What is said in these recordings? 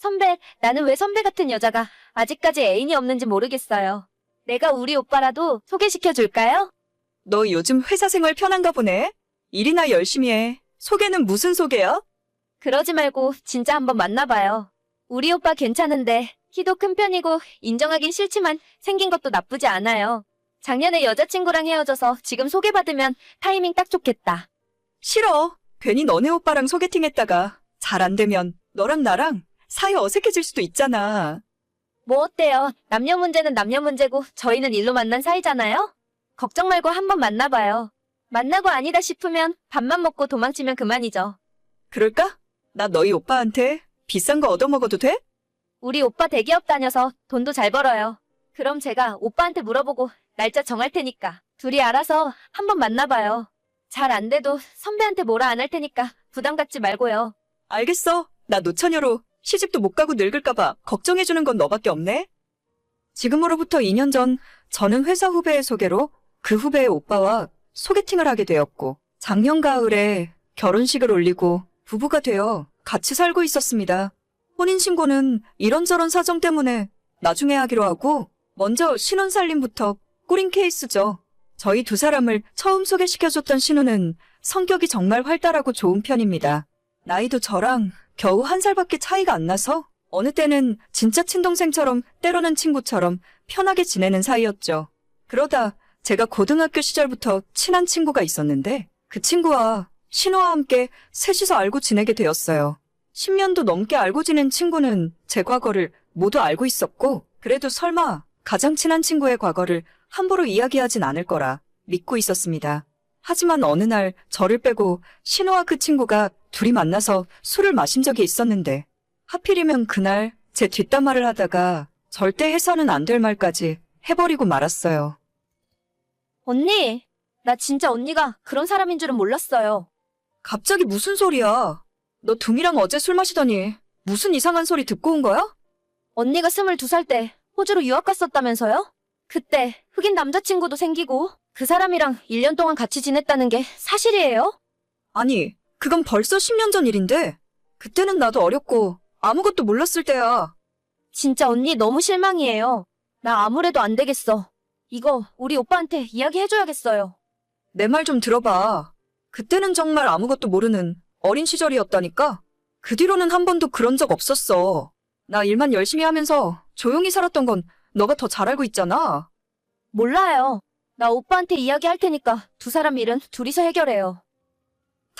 선배, 나는 왜 선배 같은 여자가 아직까지 애인이 없는지 모르겠어요. 내가 우리 오빠라도 소개시켜 줄까요? 너 요즘 회사 생활 편한가 보네? 일이나 열심히 해. 소개는 무슨 소개야? 그러지 말고 진짜 한번 만나봐요. 우리 오빠 괜찮은데 키도 큰 편이고 인정하긴 싫지만 생긴 것도 나쁘지 않아요. 작년에 여자친구랑 헤어져서 지금 소개받으면 타이밍 딱 좋겠다. 싫어. 괜히 너네 오빠랑 소개팅 했다가 잘 안 되면 너랑 나랑 사이 어색해질 수도 있잖아. 뭐 어때요? 남녀 문제는 남녀 문제고 저희는 일로 만난 사이잖아요? 걱정 말고 한번 만나봐요. 만나고 아니다 싶으면 밥만 먹고 도망치면 그만이죠. 그럴까? 나 너희 오빠한테 비싼 거 얻어먹어도 돼? 우리 오빠 대기업 다녀서 돈도 잘 벌어요. 그럼 제가 오빠한테 물어보고 날짜 정할 테니까 둘이 알아서 한번 만나봐요. 잘 안 돼도 선배한테 뭐라 안 할 테니까 부담 갖지 말고요. 알겠어. 나 노처녀로 시집도 못 가고 늙을까봐 걱정해주는 건 너밖에 없네. 지금으로부터 2년 전 저는 회사 후배의 소개로 그 후배의 오빠와 소개팅을 하게 되었고 작년 가을에 결혼식을 올리고 부부가 되어 같이 살고 있었습니다. 혼인신고는 이런저런 사정 때문에 나중에 하기로 하고 먼저 신혼살림부터 꾸린 케이스죠. 저희 두 사람을 처음 소개시켜줬던 신우는 성격이 정말 활달하고 좋은 편입니다. 나이도 저랑 겨우 한 살밖에 차이가 안 나서 어느 때는 진짜 친동생처럼 때로는 친구처럼 편하게 지내는 사이였죠. 그러다 제가 고등학교 시절부터 친한 친구가 있었는데 그 친구와 신호와 함께 셋이서 알고 지내게 되었어요. 10년도 넘게 알고 지낸 친구는 제 과거를 모두 알고 있었고 그래도 설마 가장 친한 친구의 과거를 함부로 이야기하진 않을 거라 믿고 있었습니다. 하지만 어느 날 저를 빼고 신호와 그 친구가 둘이 만나서 술을 마신 적이 있었는데 하필이면 그날 제 뒷담화를 하다가 절대 해서는 안 될 말까지 해버리고 말았어요. 언니, 나 진짜 언니가 그런 사람인 줄은 몰랐어요. 갑자기 무슨 소리야? 너 둥이랑 어제 술 마시더니 무슨 이상한 소리 듣고 온 거야? 언니가 22살 때 호주로 유학 갔었다면서요? 그때 흑인 남자친구도 생기고 그 사람이랑 1년 동안 같이 지냈다는 게 사실이에요? 아니, 그건 벌써 10년 전 일인데 그때는 나도 어렸고 아무것도 몰랐을 때야. 진짜 언니 너무 실망이에요. 나 아무래도 안 되겠어. 이거 우리 오빠한테 이야기해줘야겠어요. 내 말 좀 들어봐. 그때는 정말 아무것도 모르는 어린 시절이었다니까? 그 뒤로는 한 번도 그런 적 없었어. 나 일만 열심히 하면서 조용히 살았던 건 너가 더 잘 알고 있잖아. 몰라요. 나 오빠한테 이야기할 테니까 두 사람 일은 둘이서 해결해요.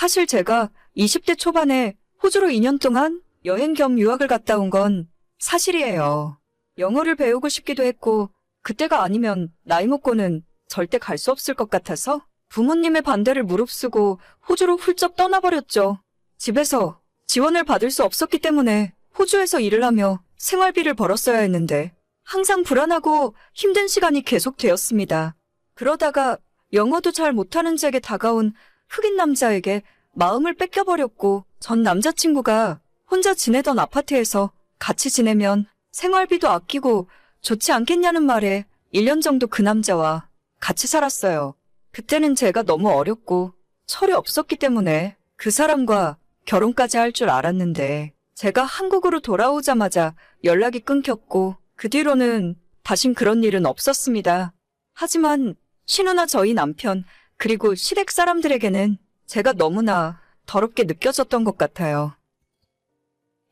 사실 제가 20대 초반에 호주로 2년 동안 여행 겸 유학을 갔다 온 건 사실이에요. 영어를 배우고 싶기도 했고, 그때가 아니면 나이 먹고는 절대 갈 수 없을 것 같아서 부모님의 반대를 무릅쓰고 호주로 훌쩍 떠나버렸죠. 집에서 지원을 받을 수 없었기 때문에 호주에서 일을 하며 생활비를 벌었어야 했는데 항상 불안하고 힘든 시간이 계속되었습니다. 그러다가 영어도 잘 못하는 제게 다가온 흑인 남자에게 마음을 뺏겨버렸고 전 남자친구가 혼자 지내던 아파트에서 같이 지내면 생활비도 아끼고 좋지 않겠냐는 말에 1년 정도 그 남자와 같이 살았어요. 그때는 제가 너무 어렸고 철이 없었기 때문에 그 사람과 결혼까지 할 줄 알았는데 제가 한국으로 돌아오자마자 연락이 끊겼고 그 뒤로는 다신 그런 일은 없었습니다. 하지만 신우나 저희 남편 그리고 시댁 사람들에게는 제가 너무나 더럽게 느껴졌던 것 같아요.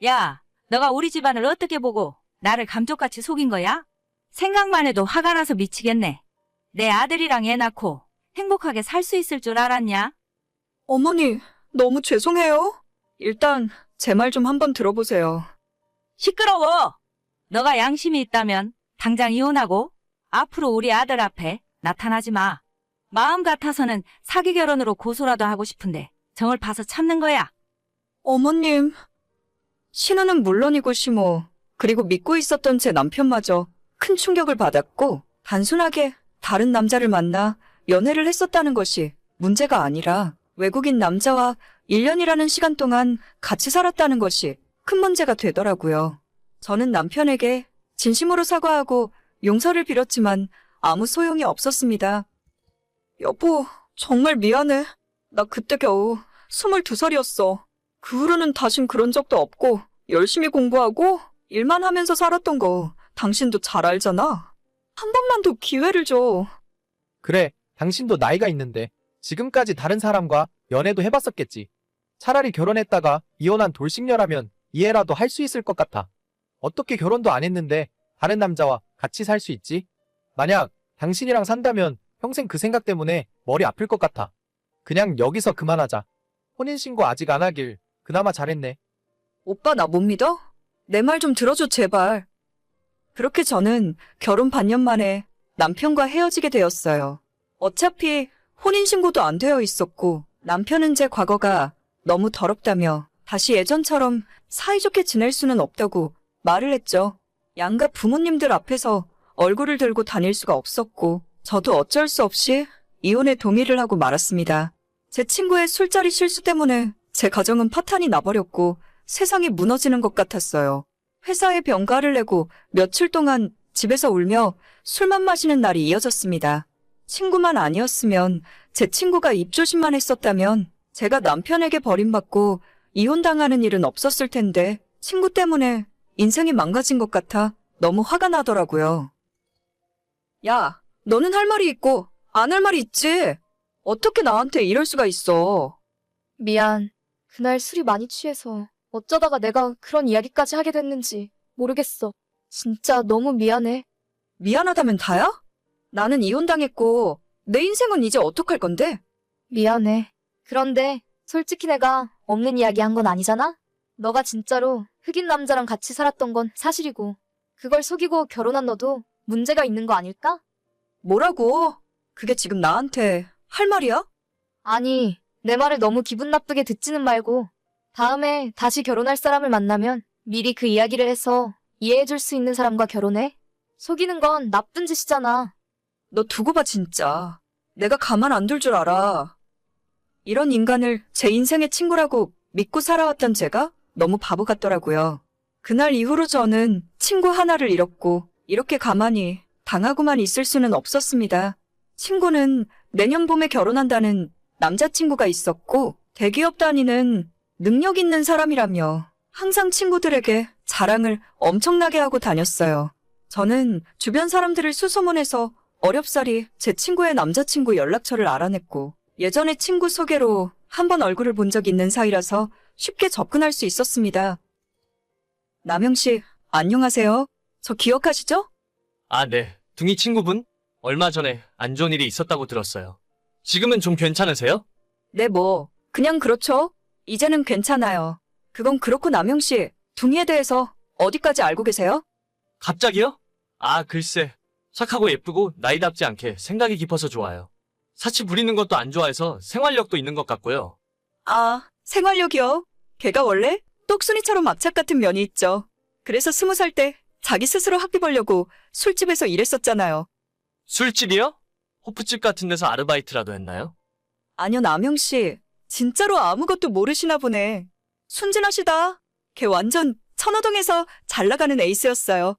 야, 너가 우리 집안을 어떻게 보고 나를 감쪽같이 속인 거야? 생각만 해도 화가 나서 미치겠네. 내 아들이랑 애 낳고 행복하게 살 수 있을 줄 알았냐? 어머니, 너무 죄송해요. 일단 제 말 좀 한번 들어보세요. 시끄러워! 너가 양심이 있다면 당장 이혼하고 앞으로 우리 아들 앞에 나타나지 마. 마음 같아서는 사기 결혼으로 고소라도 하고 싶은데 정을 봐서 참는 거야. 어머님, 신우는 물론이고 시모, 그리고 믿고 있었던 제 남편마저 큰 충격을 받았고, 단순하게 다른 남자를 만나 연애를 했었다는 것이 문제가 아니라 외국인 남자와 1년이라는 시간 동안 같이 살았다는 것이 큰 문제가 되더라고요. 저는 남편에게 진심으로 사과하고 용서를 빌었지만 아무 소용이 없었습니다. 여보, 정말 미안해. 나 그때 겨우 22살이었어. 그 후로는 다신 그런 적도 없고 열심히 공부하고 일만 하면서 살았던 거 당신도 잘 알잖아. 한 번만 더 기회를 줘. 그래, 당신도 나이가 있는데 지금까지 다른 사람과 연애도 해봤었겠지. 차라리 결혼했다가 이혼한 돌싱녀라면 이해라도 할 수 있을 것 같아. 어떻게 결혼도 안 했는데 다른 남자와 같이 살 수 있지? 만약 당신이랑 산다면 평생 그 생각 때문에 머리 아플 것 같아. 그냥 여기서 그만하자. 혼인신고 아직 안 하길 그나마 잘했네. 오빠 나 못 믿어? 내 말 좀 들어줘 제발. 그렇게 저는 결혼 반년 만에 남편과 헤어지게 되었어요. 어차피 혼인신고도 안 되어 있었고 남편은 제 과거가 너무 더럽다며 다시 예전처럼 사이좋게 지낼 수는 없다고 말을 했죠. 양가 부모님들 앞에서 얼굴을 들고 다닐 수가 없었고 저도 어쩔 수 없이 이혼에 동의를 하고 말았습니다. 제 친구의 술자리 실수 때문에 제 가정은 파탄이 나버렸고 세상이 무너지는 것 같았어요. 회사에 병가를 내고 며칠 동안 집에서 울며 술만 마시는 날이 이어졌습니다. 친구만 아니었으면 제 친구가 입조심만 했었다면 제가 남편에게 버림받고 이혼당하는 일은 없었을 텐데 친구 때문에 인생이 망가진 것 같아 너무 화가 나더라고요. 야, 너는 할 말이 있고 안 할 말이 있지? 어떻게 나한테 이럴 수가 있어? 미안. 그날 술이 많이 취해서 어쩌다가 내가 그런 이야기까지 하게 됐는지 모르겠어. 진짜 너무 미안해. 미안하다면 다야? 나는 이혼당했고 내 인생은 이제 어떡할 건데? 미안해. 그런데 솔직히 내가 없는 이야기 한 건 아니잖아? 너가 진짜로 흑인 남자랑 같이 살았던 건 사실이고 그걸 속이고 결혼한 너도 문제가 있는 거 아닐까? 뭐라고? 그게 지금 나한테 할 말이야? 아니, 내 말을 너무 기분 나쁘게 듣지는 말고 다음에 다시 결혼할 사람을 만나면 미리 그 이야기를 해서 이해해줄 수 있는 사람과 결혼해. 속이는 건 나쁜 짓이잖아. 너 두고 봐 진짜. 내가 가만 안 둘 줄 알아. 이런 인간을 제 인생의 친구라고 믿고 살아왔던 제가 너무 바보 같더라고요. 그날 이후로 저는 친구 하나를 잃었고 이렇게 가만히 당하고만 있을 수는 없었습니다. 친구는 내년 봄에 결혼한다는 남자친구가 있었고 대기업 다니는 능력 있는 사람이라며 항상 친구들에게 자랑을 엄청나게 하고 다녔어요. 저는 주변 사람들을 수소문해서 어렵사리 제 친구의 남자친구 연락처를 알아냈고 예전에 친구 소개로 한번 얼굴을 본 적 있는 사이라서 쉽게 접근할 수 있었습니다. 남영 씨, 안녕하세요. 저 기억하시죠? 아, 네. 둥이 친구분? 얼마 전에 안 좋은 일이 있었다고 들었어요. 지금은 좀 괜찮으세요? 네, 뭐 그냥 그렇죠. 이제는 괜찮아요. 그건 그렇고 남영 씨, 둥이에 대해서 어디까지 알고 계세요? 갑자기요? 아, 글쎄. 착하고 예쁘고 나이답지 않게 생각이 깊어서 좋아요. 사치 부리는 것도 안 좋아해서 생활력도 있는 것 같고요. 아, 생활력이요. 걔가 원래 똑순이처럼 악착 같은 면이 있죠. 그래서 스무 살 때 자기 스스로 학비 벌려고 술집에서 일했었잖아요. 술집이요? 호프집 같은 데서 아르바이트라도 했나요? 아니요, 남영 씨. 진짜로 아무것도 모르시나 보네. 순진하시다. 걔 완전 천호동에서 잘 나가는 에이스였어요.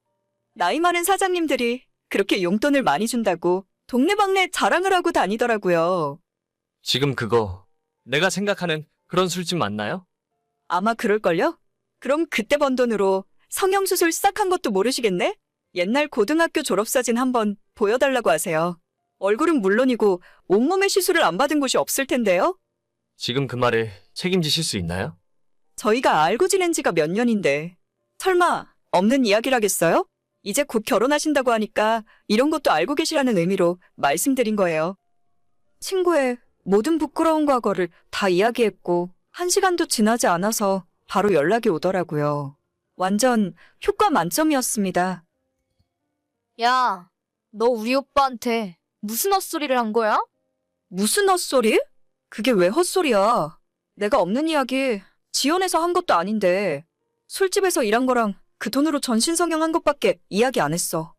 나이 많은 사장님들이 그렇게 용돈을 많이 준다고 동네방네 자랑을 하고 다니더라고요. 지금 그거 내가 생각하는 그런 술집 맞나요? 아마 그럴걸요? 그럼 그때 번 돈으로 성형수술 싹 한 것도 모르시겠네? 옛날 고등학교 졸업사진 한번 보여달라고 하세요. 얼굴은 물론이고 온몸의 시술을 안 받은 곳이 없을 텐데요? 지금 그 말에 책임지실 수 있나요? 저희가 알고 지낸 지가 몇 년인데. 설마 없는 이야기라겠어요? 이제 곧 결혼하신다고 하니까 이런 것도 알고 계시라는 의미로 말씀드린 거예요. 친구의 모든 부끄러운 과거를 다 이야기했고 한 시간도 지나지 않아서 바로 연락이 오더라고요. 완전 효과 만점이었습니다. 야, 너 우리 오빠한테 무슨 헛소리를 한 거야? 무슨 헛소리? 그게 왜 헛소리야? 내가 없는 이야기 지원해서 한 것도 아닌데 술집에서 일한 거랑 그 돈으로 전신 성형 한 것밖에 이야기 안 했어.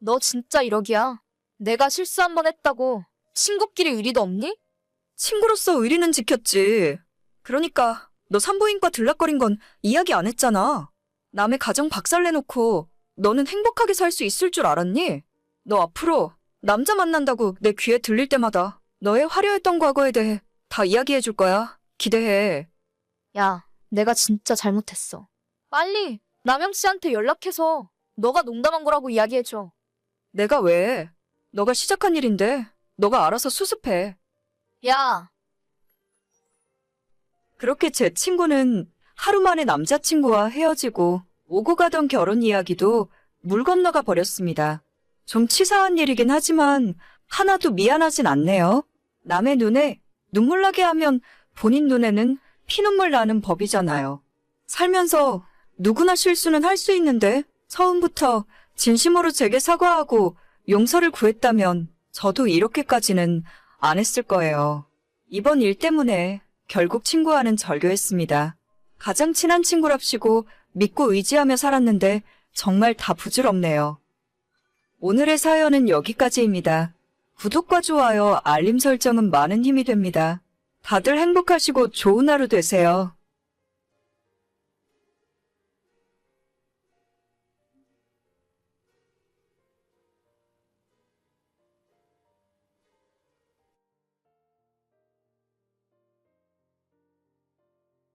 너 진짜 이러기야. 내가 실수 한 번 했다고 친구끼리 의리도 없니? 친구로서 의리는 지켰지. 그러니까 너 산부인과 들락거린 건 이야기 안 했잖아. 남의 가정 박살내놓고 너는 행복하게 살 수 있을 줄 알았니? 너 앞으로 남자 만난다고 내 귀에 들릴 때마다 너의 화려했던 과거에 대해 다 이야기해 줄 거야. 기대해. 야, 내가 진짜 잘못했어. 빨리 남영 씨한테 연락해서 너가 농담한 거라고 이야기해줘. 내가 왜? 너가 시작한 일인데 너가 알아서 수습해. 야, 그렇게 제 친구는 하루 만에 남자친구와 헤어지고 오고 가던 결혼 이야기도 물 건너가 버렸습니다. 좀 치사한 일이긴 하지만 하나도 미안하진 않네요. 남의 눈에 눈물 나게 하면 본인 눈에는 피눈물 나는 법이잖아요. 살면서 누구나 실수는 할 수 있는데 처음부터 진심으로 제게 사과하고 용서를 구했다면 저도 이렇게까지는 안 했을 거예요. 이번 일 때문에 결국 친구와는 절교했습니다. 가장 친한 친구랍시고 믿고 의지하며 살았는데 정말 다 부질없네요. 오늘의 사연은 여기까지입니다. 구독과 좋아요, 알림 설정은 많은 힘이 됩니다. 다들 행복하시고 좋은 하루 되세요.